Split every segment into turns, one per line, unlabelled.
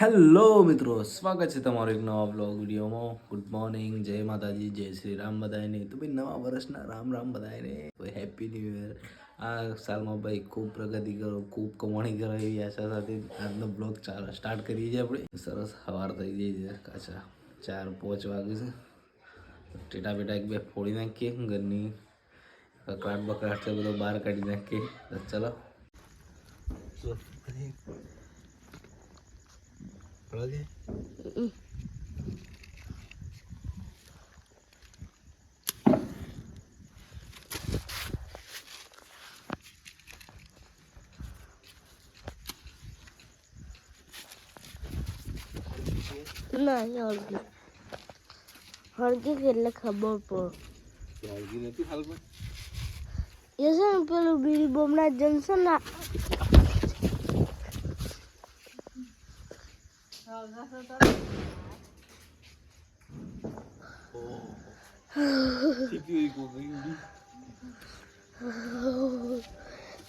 Hello મિત્રો, સ્વાગત છે તમારો એક નવા બ્લોગ વિડીયોમાં. ગુડ મોર્નિંગ જય માતાજી, જય શ્રી રામ બધાયને. તો ભાઈ નવા વર્ષના રામ રામ બધાયને. હેપી ન્યૂ યર આ સાલમાં ભાઈ ખૂબ પ્રગતિ કરો, ખૂબ કમાણી કરો એવી આશા સાથે આજનો બ્લોગ ચાલો સ્ટાર્ટ કરીએ છીએ આપણે. સરસ સવાર થઈ ગઈ છે. કાચા ચાર, પાંચ વાગે છે. ટેટા બેટા એક બે ફોડી નાખીએ. ઘરની કકડાટ બકડાટ છે, બધો બહાર કાઢી નાખીએ. તો ચલો Lagi.
નહીં હળગી. હળગી કે એટલે ખબર પડે.
hal
એ છે ને પેલું બીડી બોમના જંકશન ના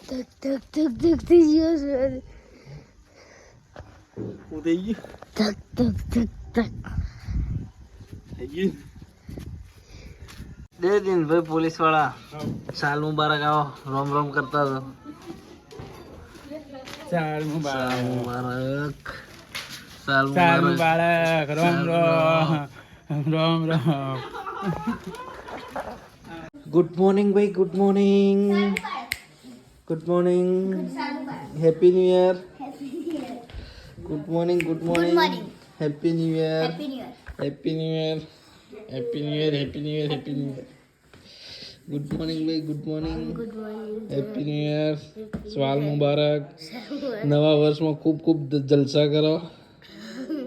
ધક ધક ધક ધક થઈ ગયો છે
Udah iya.
ધક ધક ધક ધક.
દે દિન ભાઈ પોલીસવાળા સાલ મુબારક આવો રોમ રોમ કરતા હતો સાલ મુબારક મુબારક
મુબારક રોમ રોમ રોમ રોમ
ગુડ મોર્નિંગ ભાઈ good morning good morning happy new year good morning good morning happy new year happy new year happy new year happy new year happy new year good morning ભાઈ good morning
good morning
happy new year Swal મુબારક નવા વર્ષમાં ખૂબ ખૂબ જલસા કરો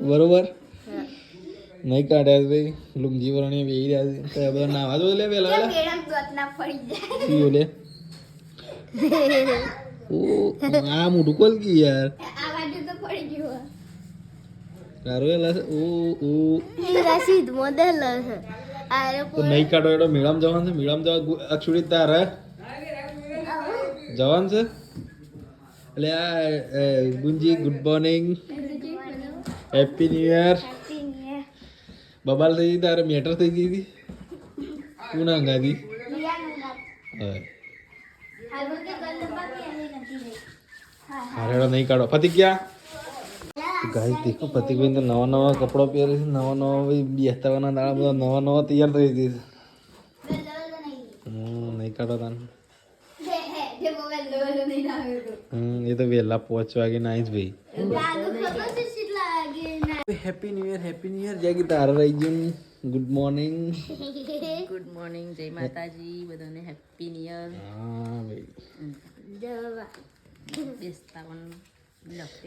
બરોબર? નહીં કાઢ્યા ભાઈ. લુંગી વરણી બે રહ્યા છે. તો એ બધા નાવા તો લે પેલા લે ઓ આ મોઢું કોલ કી યાર. તારો એલા ઓ ઓ.
મોડેલ છે
તો નહીં કાઢો એડો મેળામ જવાનું છે? મેળામ જવા અક્ષુડી તારે જવાનું છે? એટલે આ ગુંજી good morning. Happy new year બબાલ થઈ ગઈ તારે મેટર થઈ ગઈ હતી? શું ના ગાદી હા. હારેડો નહીં કાઢો. ફતિક ગયા ગાઈસ દેખો ફતિકભાઈ તો નવા નવા કપડાં પહેરે છે નવા નવા ભાઈ બેસતાવાના દાડા બધા નવા નવા તૈયાર થઈ ગઈ છે. હમ નહીં કાઢો તાને. હમ એ તો વહેલા પહોંચવા કે ના જ ભાઈ. Happy new year happy new year જય ગીતા રહી ગયું ગુડ મોર્નિંગ
ગુડ મોર્નિંગ જય માતાજી. બધાને હેપી ન્યુ યર
હા ભાઈ.
બેસતાવન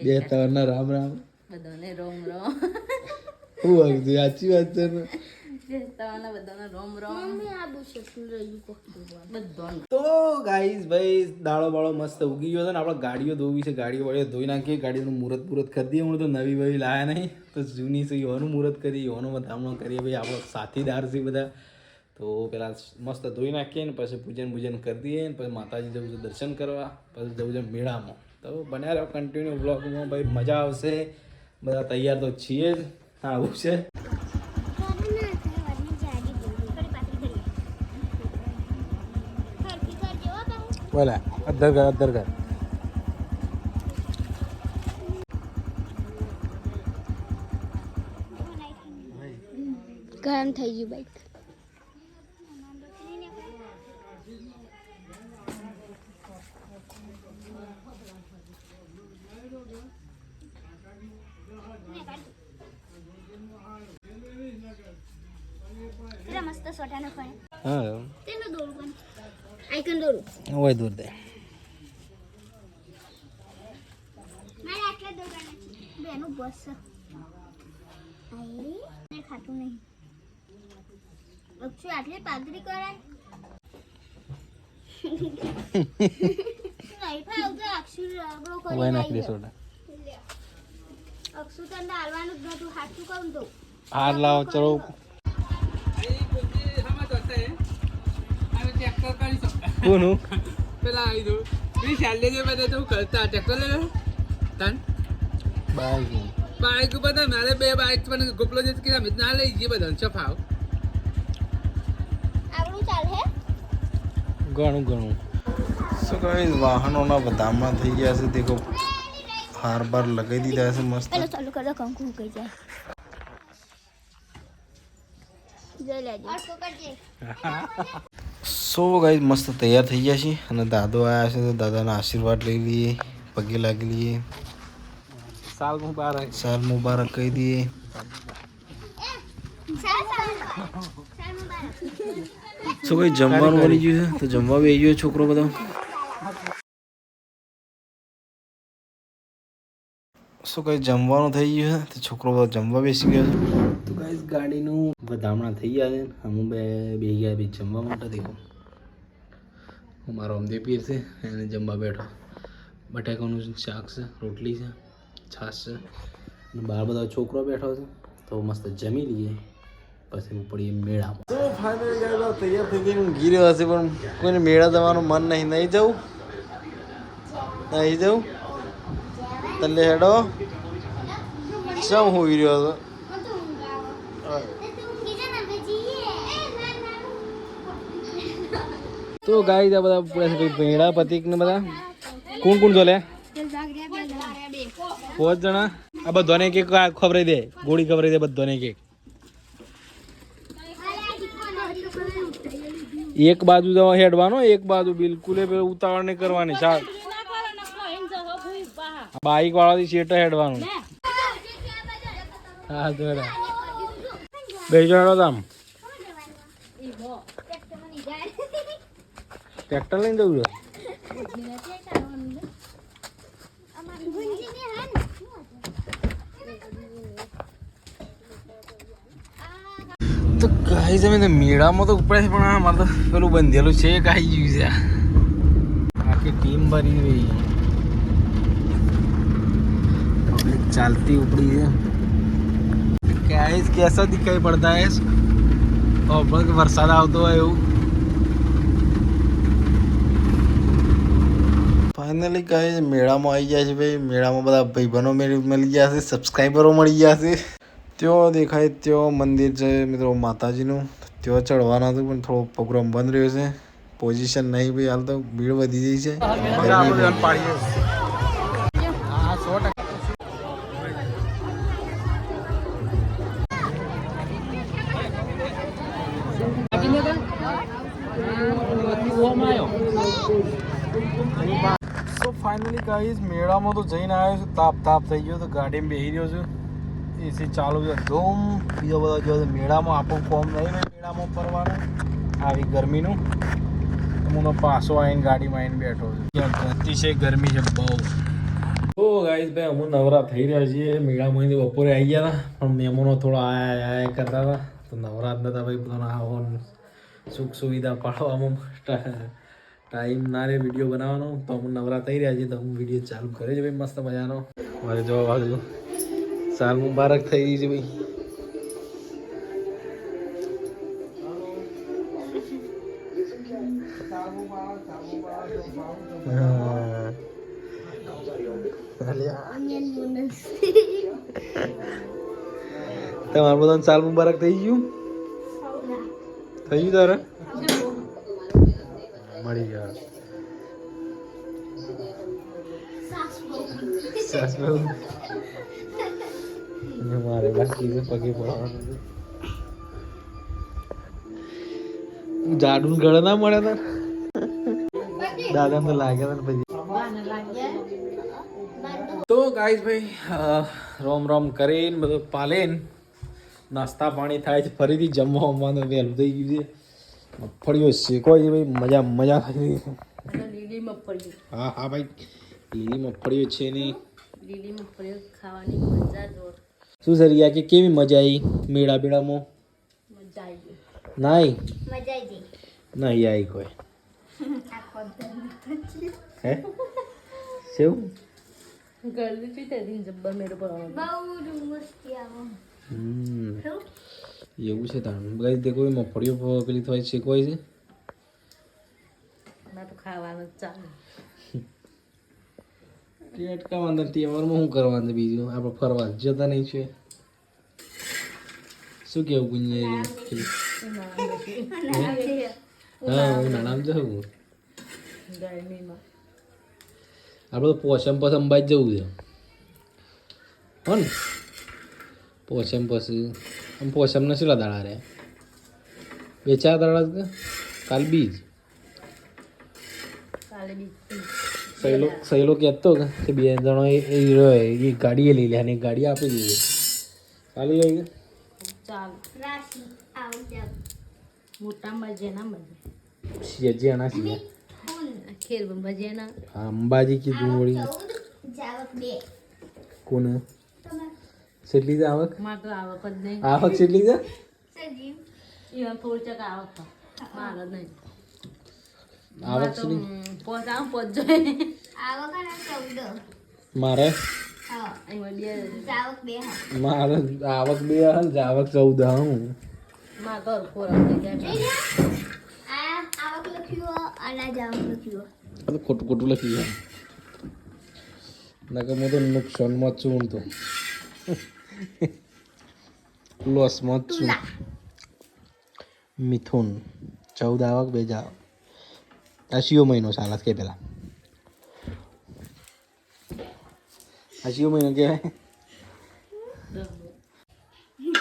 બે તારના રામ રામ.
બધાને રોમ રોમ.
હું સાચી વાત છે ને
બેસતાવાના બધાને રોમ રોમ. બધાને.
તો ગાઈઝ ભાઈ દાળો બાળો મસ્ત ઉગી ગયો છે ને આપણે ગાડીઓ ધોવી છે ગાડીઓ વાળીઓ ધોઈ નાખીએ ગાડીનું મુહૂર્ત મુહૂર્ત કરી દઈએ. હું તો નવી બવી લાયા નહીં તો જૂની છે યોનું મુહૂર્ત કરી યોનું વધામણો કરીએ. ભાઈ આપણો સાથીદાર છે બધા. તો પેલા મસ્ત ધોઈ નાખીએ ને પછી પૂજન પૂજન કરી દઈએ ને પછી માતાજી જવું છે દર્શન કરવા પછી જવું છે મેળામાં. તો બન્યા રહ્યો કન્ટિન્યુ બ્લોગમાં ભાઈ મજા આવશે. બધા તૈયાર તો છીએ જ આવું છે. બોલા અધર કર અધર કર
ગરમ થઈ ગયું બાઈક
મસ્ત સોટાનો ફોન
હા
તેનું પણ દોરવાના છે. બેનું બસ. આઈ ને ખાતું નહીં. અક્ષુ આટલી પાઘડી કરાય નહીં ભાવ તો અક્ષુ રગડો કરી
હોય નાખી દે
લાવી
સોડા
દે. અક્ષુ તને હાલવાનું જ નતું સાચું કહું તો
હાર લાવો ચલો કોનું
પેલા આવી દઉં પેલી શાલે જે બધા તો કરતા ટ્રેક્ટર લઈ લો તાન?
બાઈક.
બાઈક ઉપર તો મારે બે બાઈક પણ ગોપલો જે કે અમે ના લઈ જઈએ બધા છફાવ
આપણું ચાલે હે?
ઘણું ઘણું. શું કહે વાહનોના બધામાં થઈ ગયા છે દેખો. હાર બાર લગાવી દીધા છે મસ્ત.
પેલો ચાલુ કરો કંકુ કહી જાય. જોઈ લેજો.
અડકો કરજે
સો ગાઈ મસ્ત તૈયાર થઈ ગયા છે અને દાદો આવ્યા છે તો દાદાના આશીર્વાદ લઈ લઈએ પગે લાગી લઈએ.
સાલ મુબારક.
સાલ મુબારક કહી દઈએ. શું કઈ જમવાનું બની ગયું છે? તો જમવા બી ગયો છોકરો બધો. શું કઈ જમવાનું થઈ ગયું છે? તો છોકરો બધો જમવા બેસી ગયો છે. તો કઈ ગાડીનું વધામણા થઈ ગયા છે. અમે બે બે ગયા બી જમવા માટે દેખો. હું મારો અમદે પીર છે, એને જમવા બેઠો. બટાકાનું શાક છે, રોટલી છે, છાશ છે. અને બહાર બધા છોકરો બેઠો છે, તો મસ્ત જમી લઈએ. પછી હું પડીએ મેળામાં. તૈયાર થઈ ગઈ ઊંઘી રહ્યો હશે, પણ કોઈને મેળા જવાનું મન નહીં. નહીં જવું? નહીં જવું? તલ્લે હેડો. સમ હું રહ્યો હતો? તો ગાય બધા પૂરા મેળા પતિક ને બધા. કોણ કોણ જોલે? પાંચ જણા. આ બધાને એક એક ખબરાઈ દે ગોળી ખબરાઈ દે બધાને એક એક. એક બાજુ જવા હેડવાનો એક બાજુ બિલકુલ ઉતાવળ નહીં કરવાની ચાલ. બાઈક વાળાથી શેટા હેડવાનું. હા જોડા. બે જણા તામ ટ્રેક્ટર લઈને જવું તો ગાઈ તમે તો મેળામાં તો ઉપડે છે, પણ આ મારે તો પેલું બંધેલું છે કાઈ ગયું છે. આખી ટીમ ભરી રહી ચાલતી ઉપડી છે. ગાઈસ કેસો દિખાઈ પડતા હે વરસાદ આવતો હોય એવું. ફાઇનલી ગાઈસ મેળામાં આવી ગયા છે ભાઈ. મેળામાં બધા ભાઈબંધો મેળ- મળી ગયા છે સબસ્ક્રાઈબરો મળી ગયા છે. ત્યો દેખાય ત્યો મંદિર છે મિત્રો માતાજીનું. ત્યો ચડવાના હતું પણ થોડો પ્રોગ્રામ બંધ રહ્યો છે. પોઝિશન નહીં ભાઈ હાલ તો ભીડ વધી ગઈ છે. ગાઈસ, મેળામાં તો જઈને આવ્યો છું. તાપ તાપ થઈ ગયો તો ગાડીમાં બેસી રહ્યો છું. એસી ચાલુ છે. ધૂમ. બીજો બધા જો મેળામાં આપણું ફોર્મ નહીં ભાઈ મેળામાં ફરવાનું. આવી ગરમીનું. હું પાછો આવીને ગાડીમાં આવીને બેઠો છું. અતિશય ગરમી છે બહુ. તો ગાઈસ ભાઈ અમુ નવરા થઈ રહ્યા છીએ. મેળામાં બપોરે આવી ગયા હતા, પણ મહેમાનો થોડા આયા આયા કરતા હતા. તો નવરા જ નતા, ભાઈ, બધાના સુખ સુવિધા પાડવામાં ટાઈમ ના રે વીડિયો બનાવવાનો તો હું નવરા થઈ રહ્યા છીએ તો હું વીડિયો ચાલુ કરે છે ભાઈ મસ્ત મજાનો. મારે જો બાજુ સાલ મુબારક થઈ ગઈ છે ભાઈ. તમારે બધાને સાલ મુબારક થઈ ગયું? થઈ ગયું તારે? મળી ગયા. અને મારે બાકી છે પગે પડવાનું છે. જાડું ગળે ના મળે તાર દાદા તો લાગે ને પછી. તો ગાઈસ ભાઈ રોમ રોમ કરીને બધું પાલેન નાસ્તા પાણી થાય છે. ફરીથી જમવા જમવાનું વહેલું થઈ ગયું છે. મગફળીઓ શેકો ભાઈ મજા મજા થઈ
લીલી મગફળી
હા હા ભાઈ. લીલી મગફળીઓ છે ને.
લીલી મગફળીઓ ખાવાની મજા જોર
શું સર યા કે કેવી મજા આવી મેળા બેળામાં
મજા આવી
નાઈ?
મજા આવી
નહીં આવી કોઈ. હે? શું
ગળદી પીતા દિન જબ્બર મેળો પર
બહુ મસ્તી આવો.
હમ. એવું છે તાણ ગાઈસ દેખો એ મગફળીઓ પ- પેલી થાય છે કોઈ છે.
ના તો ખાવાનું ચાલે.
તે અટકાવવાનું તહેવારમાં શું કરવાનું બીજું? આપણે ફરવા જતા નહીં છે. શું કેવું ગુંજે હા? હું નામ જવું આપણે પોસમ પછી બાજ જવું છે. હો ને પોસમ પછી આમ પોસમને કેટલા દાડા રે. બે ચાર દાડા કે? કાલ બીજ. સહેલો સહેલો કહેતો કે કે બે જણો એ એ રહ્યો એ ગાડીએ લઈ લે અને ગાડી આપી દીધી. ચાલી. જાય કે
મોટા ભજીયા ના બને
છીએ
ખેર ભજીયા
અંબાજી
બે.
કોને? કેટલી છે આવક?
મારે તો આવક જ નહીં.
આવક કેટલી છે?
એમાં થોડી ચક આવક મારે નહીં.
આવક
તો
કેટલી
પોચ આવ પોચ જોઈએ
આવક અને ચૌદ.
મારે? મારે આવક બે આવક ચૌદ હું ખોટું ખોટું લખી જાય નકર હું તો નુકસાનમાં જ છું હું તો. લોસમાં મત છું મિથુન ચૌદ આવક બે જ અશિયો મહિનો સાલા કે પેલા અશિયો મહિનો કહેવાય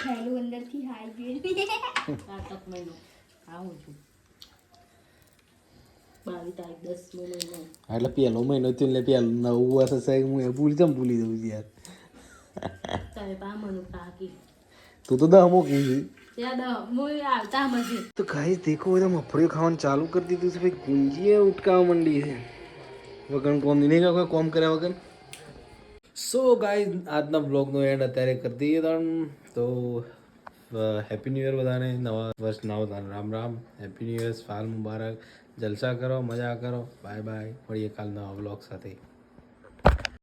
પહેલું અંદરથી હાઈ ગયું
મહિનો આવું છું
એટલે પેલો મહિનો થયો એટલે પહેલું નવું હશે હું એ ભૂલી જમ ભૂલી દઉં છું યાર
તારે પા મનુ કાકી
તું તો
દહ મૂકી છે
તો ગાઈસ દેખો બધા મફળીઓ ખાવાનું ચાલુ કરી દીધું છે. ભાઈ ગુંજીએ ઉટકાવા માંડી છે. વગર કોમ નહીં. કોઈ કોમ કર્યા વગર. સો ગાઈસ આજના બ્લોગનો એન્ડ અત્યારે કરી દઈએ તણ. તો હેપી ન્યૂ યર બધાને. નવા વર્ષ નવા બધાને. Ram Ram. Happy new year સાલ મુબારક. જલસા કરો મજા કરો. બાય બાય મળીએ કાલ નવા બ્લોગ સાથે.